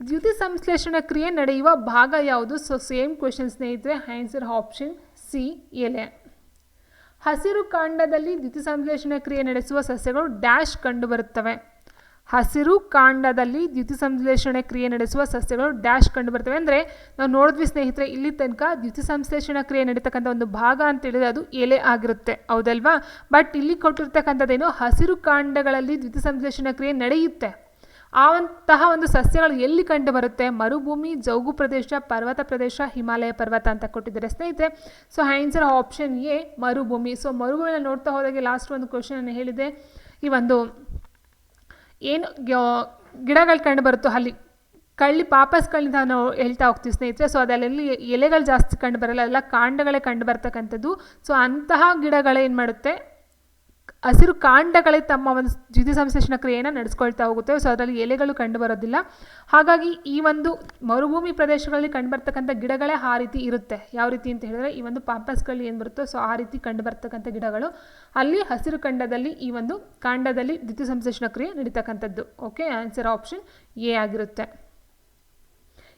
ದ್ಯುತಿ ಸಂಶ್ಲೇಷಣ ಕ್ರಿಯೆ ನಡೆಯುವ ಭಾಗ ಯಾವುದು? ಸೊ ಸೇಮ್ ಕ್ವೆಶನ್ ಸ್ನೇಹಿತರೆ ಆನ್ಸರ್ ಆಪ್ಷನ್ ಸಿ ಎಲೆ. ಹಸಿರು ಕಾಂಡದಲ್ಲಿ ದ್ಯುತಿ ಸಂಶ್ಲೇಷಣ ಕ್ರಿಯೆ ನಡೆಸುವ ಸಸ್ಯಗಳು ಡ್ಯಾಶ್ ಕಂಡುಬರುತ್ತವೆ. ಹಸಿರು ಕಾಂಡದಲ್ಲಿ ದ್ಯುತಿ ಸಂಶ್ಲೇಷಣೆ ಕ್ರಿಯೆ ನಡೆಸುವ ಸಸ್ಯಗಳು ಡ್ಯಾಶ್ ಕಂಡುಬರ್ತವೆ ಅಂದರೆ, ನಾವು ನೋಡಿದ್ವಿ ಸ್ನೇಹಿತರೆ, ಇಲ್ಲಿ ತನಕ ದ್ಯುತಿ ಸಂಶ್ಲೇಷಣಾ ಕ್ರಿಯೆ ನಡೀತಕ್ಕಂಥ ಒಂದು ಭಾಗ ಅಂತ ಹೇಳಿದ್ರೆ ಅದು ಎಲೆ ಆಗಿರುತ್ತೆ. ಹೌದಲ್ವಾ? ಬಟ್ ಇಲ್ಲಿ ಕೊಟ್ಟಿರ್ತಕ್ಕಂಥದ್ದೇನು? ಹಸಿರು ಕಾಂಡಗಳಲ್ಲಿ ದ್ಯುತಿ ಸಂಶ್ಲೇಷಣಾ ಕ್ರಿಯೆ ನಡೆಯುತ್ತೆ. ಆವಂತಹ ಒಂದು ಸಸ್ಯಗಳು ಎಲ್ಲಿ ಕಂಡು ಬರುತ್ತೆ? ಮರುಭೂಮಿ, ಜೌಗು ಪ್ರದೇಶ, ಪರ್ವತ ಪ್ರದೇಶ, ಹಿಮಾಲಯ ಪರ್ವತ ಅಂತ ಕೊಟ್ಟಿದ್ದಾರೆ ಸ್ನೇಹಿತರೆ. ಸೊ ಆನ್ಸರ್ ಆಪ್ಷನ್ ಎ, ಮರುಭೂಮಿ. ಸೊ ಮರುಭೂಮಿನ ನೋಡ್ತಾ ಹೋದಾಗೆ ಲಾಸ್ಟ್ ಒಂದು ಕ್ವಶನ್ ಹೇಳಿದೆ. ಈ ಒಂದು ಏನು ಗಿಡಗಳು ಕಂಡು ಬರುತ್ತೋ ಅಲ್ಲಿ, ಕಳ್ಳಿ ಪಾಪಸ್ಗಳಿಂದ ನಾವು ಹೇಳ್ತಾ ಹೋಗ್ತೀವಿ ಸ್ನೇಹಿತರೆ. ಸೊ ಅದರಲ್ಲಿ ಎಲೆಗಳು ಜಾಸ್ತಿ ಕಂಡು ಬರಲ್ಲ, ಎಲ್ಲ ಕಾಂಡಗಳೇ ಕಂಡು ಬರ್ತಕ್ಕಂಥದ್ದು. ಸೊ ಅಂತಹ ಗಿಡಗಳೇನು ಮಾಡುತ್ತೆ? ಹಸಿರು ಕಾಂಡಗಳೇ ತಮ್ಮ ಒಂದು ದ್ಯುತಿ ಸಂಶ್ಲೇಷಣ ಕ್ರಿಯೆಯನ್ನು ನಡೆಸ್ಕೊಳ್ತಾ ಹೋಗುತ್ತೆ. ಸೊ ಅದರಲ್ಲಿ ಎಲೆಗಳು ಕಂಡುಬರೋದಿಲ್ಲ ಹಾಗಾಗಿ ಈ ಒಂದು ಮರುಭೂಮಿ ಪ್ರದೇಶಗಳಲ್ಲಿ ಕಂಡುಬರ್ತಕ್ಕಂಥ ಗಿಡಗಳೇ ಆ ರೀತಿ ಇರುತ್ತೆ. ಯಾವ ರೀತಿ ಅಂತ ಹೇಳಿದ್ರೆ, ಈ ಒಂದು ಪಾಂಪಸ್ಗಳಲ್ಲಿ ಏನು ಬರುತ್ತೋ, ಸೊ, ಆ ರೀತಿ ಕಂಡುಬರ್ತಕ್ಕಂಥ ಗಿಡಗಳು ಅಲ್ಲಿ ಹಸಿರು ಖಂಡದಲ್ಲಿ ಈ ಒಂದು ಕಾಂಡದಲ್ಲಿ ದ್ಯುತಿ ಸಂಶ್ಲೇಷಣ ಕ್ರಿಯೆ ನಡೀತಕ್ಕಂಥದ್ದು. ಓಕೆ ಆನ್ಸರ್ ಆಪ್ಷನ್ ಎ ಆಗಿರುತ್ತೆ.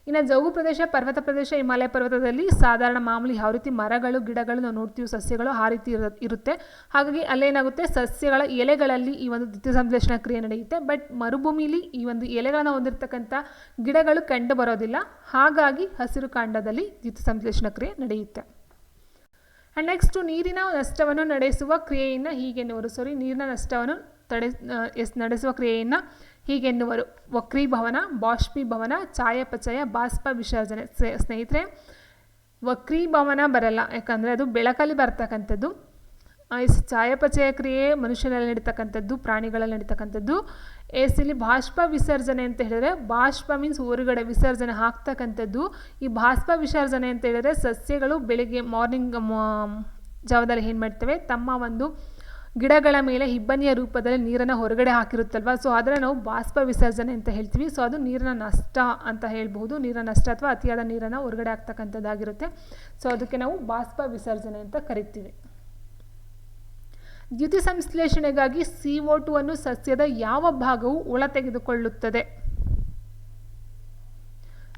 ಇನ್ನು ಜೌಗು ಪ್ರದೇಶ, ಪರ್ವತ ಪ್ರದೇಶ, ಹಿಮಾಲಯ ಪರ್ವತದಲ್ಲಿ ಸಾಧಾರಣ ಮಾಮೂಲಿ ಯಾವ ರೀತಿ ಮರಗಳು ಗಿಡಗಳು ನಾವು ನೋಡ್ತೀವಿ, ಸಸ್ಯಗಳು ಆ ರೀತಿ ಇರ, ಇರುತ್ತೆ. ಹಾಗಾಗಿ ಅಲ್ಲೇನಾಗುತ್ತೆ ಸಸ್ಯಗಳ ಎಲೆಗಳಲ್ಲಿ ಈ ಒಂದು ದ್ಯುತಿ ಸಂಶ್ಲೇಷಣ ಕ್ರಿಯೆ ನಡೆಯುತ್ತೆ. ಬಟ್ ಮರುಭೂಮಿಲಿ ಈ ಒಂದು ಎಲೆಗಳನ್ನು ಹೊಂದಿರತಕ್ಕಂಥ ಗಿಡಗಳು ಕಂಡು ಬರೋದಿಲ್ಲ. ಹಾಗಾಗಿ ಹಸಿರು ಕಾಂಡದಲ್ಲಿ ದ್ಯುತಿ ಸಂಶ್ಲೇಷಣ ಕ್ರಿಯೆ ನಡೆಯುತ್ತೆ. ಆ್ಯಂಡ್ ನೆಕ್ಸ್ಟು ನೀರಿನ ನಷ್ಟವನ್ನು ನಡೆಸುವ ಕ್ರಿಯೆಯನ್ನು ಹೀಗೆನ್ನುವರು ಸಾರಿ ನೀರಿನ ನಷ್ಟವನ್ನು ತಡೆ ಎಸ್, ನಡೆಸುವ ಕ್ರಿಯೆಯನ್ನು ಹೀಗೆನ್ನುವರು. ವಕ್ರೀಭವನ, ಬಾಷ್ಪೀಭವನ, ಛಾಯಾಪಚಯ ಬಾಷ್ಪ ವಿಸರ್ಜನೆ ಸ್ನೇಹಿತರೆ, ವಕ್ರೀಭವನ ಬರಲ್ಲ. ಯಾಕಂದರೆ ಅದು ಬೆಳಕಲ್ಲಿ ಬರ್ತಕ್ಕಂಥದ್ದು. ಎಸ್ ಛಾಯಾಪಚಯ ಕ್ರಿಯೆ ಮನುಷ್ಯನಲ್ಲಿ ನಡೀತಕ್ಕಂಥದ್ದು, ಪ್ರಾಣಿಗಳಲ್ಲಿ ನಡೀತಕ್ಕಂಥದ್ದು. ಇಲ್ಲಿ ಬಾಷ್ಪ ವಿಸರ್ಜನೆ ಅಂತ ಹೇಳಿದರೆ, ಬಾಷ್ಪ ಮೀನ್ಸ್ ಹೊರಗಡೆ ವಿಸರ್ಜನೆ ಹಾಕ್ತಕ್ಕಂಥದ್ದು. ಈ ಬಾಷ್ಪ ವಿಸರ್ಜನೆ ಅಂತ ಹೇಳಿದರೆ ಸಸ್ಯಗಳು ಬೆಳಿಗ್ಗೆ ಮಾರ್ನಿಂಗ್ ಜಾವದಲ್ಲಿ ಏನು ಮಾಡ್ತವೆ? ತಮ್ಮ ಒಂದು ಗಿಡಗಳ ಮೇಲೆ ಇಬ್ಬನಿಯ ರೂಪದಲ್ಲಿ ನೀರನ್ನು ಹೊರಗಡೆ ಹಾಕಿರುತ್ತಲ್ವ? ಸೊ ಆದರೆ ನಾವು ಬಾಷ್ಪ ವಿಸರ್ಜನೆ ಅಂತ ಹೇಳ್ತೀವಿ. ಸೊ ಅದು ನೀರಿನ ನಷ್ಟ ಅಂತ ಹೇಳ್ಬೋದು ನೀರಿನ ನಷ್ಟ ಅಥವಾ ಅತಿಯಾದ ನೀರನ್ನು ಹೊರಗಡೆ ಹಾಕ್ತಕ್ಕಂಥದ್ದಾಗಿರುತ್ತೆ. ಸೊ ಅದಕ್ಕೆ ನಾವು ಬಾಷ್ಪ ವಿಸರ್ಜನೆ ಅಂತ ಕರಿತೀವಿ. ದ್ಯುತಿ ಸಂಶ್ಲೇಷಣೆಗಾಗಿ ಸಿ ಒ ಅನ್ನು ಸಸ್ಯದ ಯಾವ ಭಾಗವು ಒಳ ತೆಗೆದುಕೊಳ್ಳುತ್ತದೆ?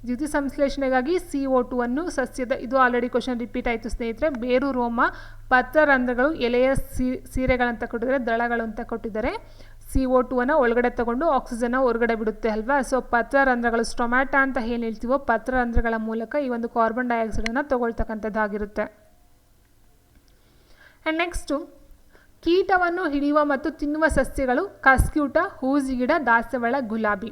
ದ್ಯುತಿ ಸಂಶ್ಲೇಷಣೆಗಾಗಿ ಸಿ ಒ ಟು ಅನ್ನು ಸಸ್ಯದ, ಇದು ಆಲ್ರೆಡಿ ಕ್ವಶನ್ ರಿಪೀಟ್ ಆಯಿತು ಸ್ನೇಹಿತರೆ, ಬೇರು, ರೋಮ, ಪತ್ರರಂಧ್ರಗಳು, ಎಲೆಯ ಸೀರೆಗಳಂತ ಕೊಟ್ಟಿದ್ದಾರೆ ದಳಗಳು ಅಂತ ಕೊಟ್ಟಿದ್ದಾರೆ. ಸಿ ಒ ಟು ಅನ್ನು ಒಳಗಡೆ ತಗೊಂಡು ಆಕ್ಸಿಜನ್ನ ಹೊರಗಡೆ ಬಿಡುತ್ತೆ ಅಲ್ವಾ? ಸೊ ಪತ್ರರಂಧ್ರಗಳು ಸ್ಟೊಮ್ಯಾಟ ಅಂತ ಏನು ಹೇಳ್ತೀವೋ, ಪತ್ರರಂಧ್ರಗಳ ಮೂಲಕ ಈ ಒಂದು ಕಾರ್ಬನ್ ಡೈಆಕ್ಸೈಡನ್ನು ತಗೊಳ್ತಕ್ಕಂಥದ್ದಾಗಿರುತ್ತೆ ಆ್ಯಂಡ್ ನೆಕ್ಸ್ಟು ಕೀಟವನ್ನು ಹಿಡಿಯುವ ಮತ್ತು ತಿನ್ನುವ ಸಸ್ಯಗಳು, ಕಸ್ಕ್ಯೂಟ, ಹೂಜಿಗಿಡ, ದಾಸವಾಳ, ಗುಲಾಬಿ.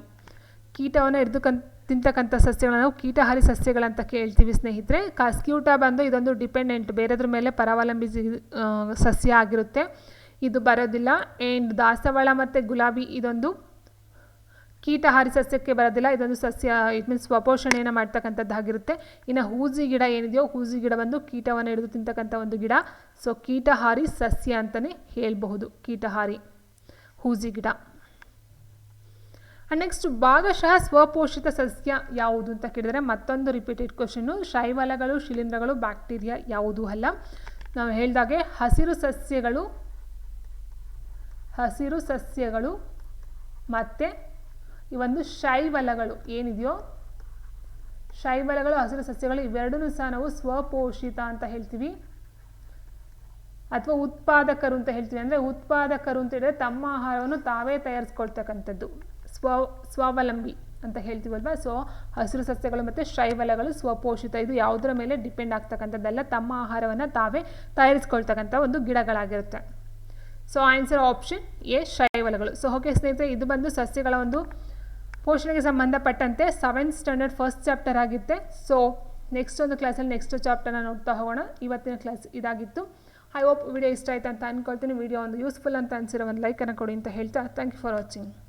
ಕೀಟವನ್ನು ಹಿಡಿದುಕಂತ ತಿಂತಕ್ಕಂಥ ಸಸ್ಯಗಳನ್ನು ನಾವು ಕೀಟಹಾರಿ ಸಸ್ಯಗಳಂತ ಕೇಳ್ತೀವಿ ಸ್ನೇಹಿತರೆ. ಕಾಸ್ಕ್ಯೂಟ ಬಂದು ಇದೊಂದು ಡಿಪೆಂಡೆಂಟ್ ಬೇರೆದ್ರ ಮೇಲೆ ಪರಾವಲಂಬಿಸಿ ಸಸ್ಯ ಆಗಿರುತ್ತೆ. ಇದು ಬರೋದಿಲ್ಲ. ಆ್ಯಂಡ್ ದಾಸವಾಳ ಮತ್ತು ಗುಲಾಬಿ ಇದೊಂದು ಕೀಟಹಾರಿ ಸಸ್ಯಕ್ಕೆ ಬರೋದಿಲ್ಲ. ಇದೊಂದು ಸಸ್ಯ ಇಟ್ ಮೀನ್ಸ್ ಸ್ವಪೋಷಣೆಯನ್ನು ಮಾಡ್ತಕ್ಕಂಥದ್ದಾಗಿರುತ್ತೆ ಇನ್ನು ಹೂಜಿ ಗಿಡ ಏನಿದೆಯೋ, ಹೂಜಿ ಗಿಡ ಬಂದು ಕೀಟವನ್ನು ಹಿಡಿದು ತಿಂತಕ್ಕಂಥ ಒಂದು ಗಿಡ. ಸೊ ಕೀಟಹಾರಿ ಸಸ್ಯ ಅಂತಲೇ ಹೇಳಬಹುದು. ಕೀಟಹಾರಿ ಹೂಜಿ ಗಿಡ. ನೆಕ್ಸ್ಟ್ ಭಾಗಶಃ ಸ್ವಪೋಷಿತ ಸಸ್ಯ ಯಾವುದು ಅಂತ ಕೇಳಿದರೆ ಮತ್ತೊಂದು ರಿಪೀಟೆಡ್ ಕ್ವಶನು ಶೈವಲಗಳು, ಶಿಲೀಂಧ್ರಗಳು ಬ್ಯಾಕ್ಟೀರಿಯಾ ಯಾವುದೂ ಅಲ್ಲ. ನಾವು ಹೇಳಿದಾಗೆ ಹಸಿರು ಸಸ್ಯಗಳು ಹಸಿರು ಸಸ್ಯಗಳು ಮತ್ತು ಈ ಒಂದು ಶೈವಲಗಳು ಏನಿದೆಯೋ, ಶೈವಲಗಳು, ಹಸಿರು ಸಸ್ಯಗಳು ಇವೆರಡನ್ನೂ ಸಹ ನಾವು ಸ್ವಪೋಷಿತ ಅಂತ ಹೇಳ್ತೀವಿ. ಅಥವಾ ಉತ್ಪಾದಕರು ಅಂತ ಹೇಳ್ತೀವಿ. ಅಂದರೆ ಉತ್ಪಾದಕರು ಅಂತ ಹೇಳಿದ್ರೆ ತಮ್ಮ ಆಹಾರವನ್ನು ತಾವೇ ತಯಾರಿಸ್ಕೊಳ್ತಕ್ಕಂಥದ್ದು. ಸ್ವ, ಸ್ವಾವಲಂಬಿ ಅಂತ ಹೇಳ್ತೀವಲ್ವ? ಸೊ, ಹಸಿರು ಸಸ್ಯಗಳು ಮತ್ತು ಶೈವಲಗಳು ಸ್ವಪೋಷಿತ. ಇದು ಯಾವುದರ ಮೇಲೆ ಡಿಪೆಂಡ್ ಆಗ್ತಕ್ಕಂಥದ್ದಲ್ಲ, ತಮ್ಮ ಆಹಾರವನ್ನು ತಾವೇ ತಯಾರಿಸ್ಕೊಳ್ತಕ್ಕಂಥ ಒಂದು ಗಿಡಗಳಾಗಿರುತ್ತೆ. ಸೊ, ಆನ್ಸರ್ ಆಪ್ಷನ್ ಎ ಶೈವಲಗಳು ಸೊ, ಓಕೆ ಸ್ನೇಹಿತರೆ, ಇದು ಬಂದು ಸಸ್ಯಗಳ ಒಂದು ಪೋಷಣೆಗೆ ಸಂಬಂಧಪಟ್ಟಂತೆ ಸೆವೆಂತ್ ಸ್ಟ್ಯಾಂಡರ್ಡ್ ಫಸ್ಟ್ ಚಾಪ್ಟರ್ ಆಗಿತ್ತೆ. ಸೊ, ನೆಕ್ಸ್ಟ್ ಒಂದು ಕ್ಲಾಸಲ್ಲಿ ನೆಕ್ಸ್ಟ್ ಚಾಪ್ಟರ್ನ ನೋಡ್ತಾ ಹೋಗೋಣ. ಇವತ್ತಿನ ಕ್ಲಾಸ್ ಇದಾಗಿತ್ತು. ಐ ಹೋಪ್ ವಿಡಿಯೋ ಇಷ್ಟ ಆಯ್ತು ಅಂತ ಅಂದ್ಕೊಳ್ತೀನಿ ವಿಡಿಯೋ ಒಂದು ಯೂಸ್ಫುಲ್ ಅಂತ ಅನಿಸಿರೋ ಒಂದು ಲೈಕನ್ನು ಕೊಡಿ ಅಂತ ಹೇಳ್ತಾ ಥ್ಯಾಂಕ್ ಯು ಫಾರ್ ವಾಚಿಂಗ್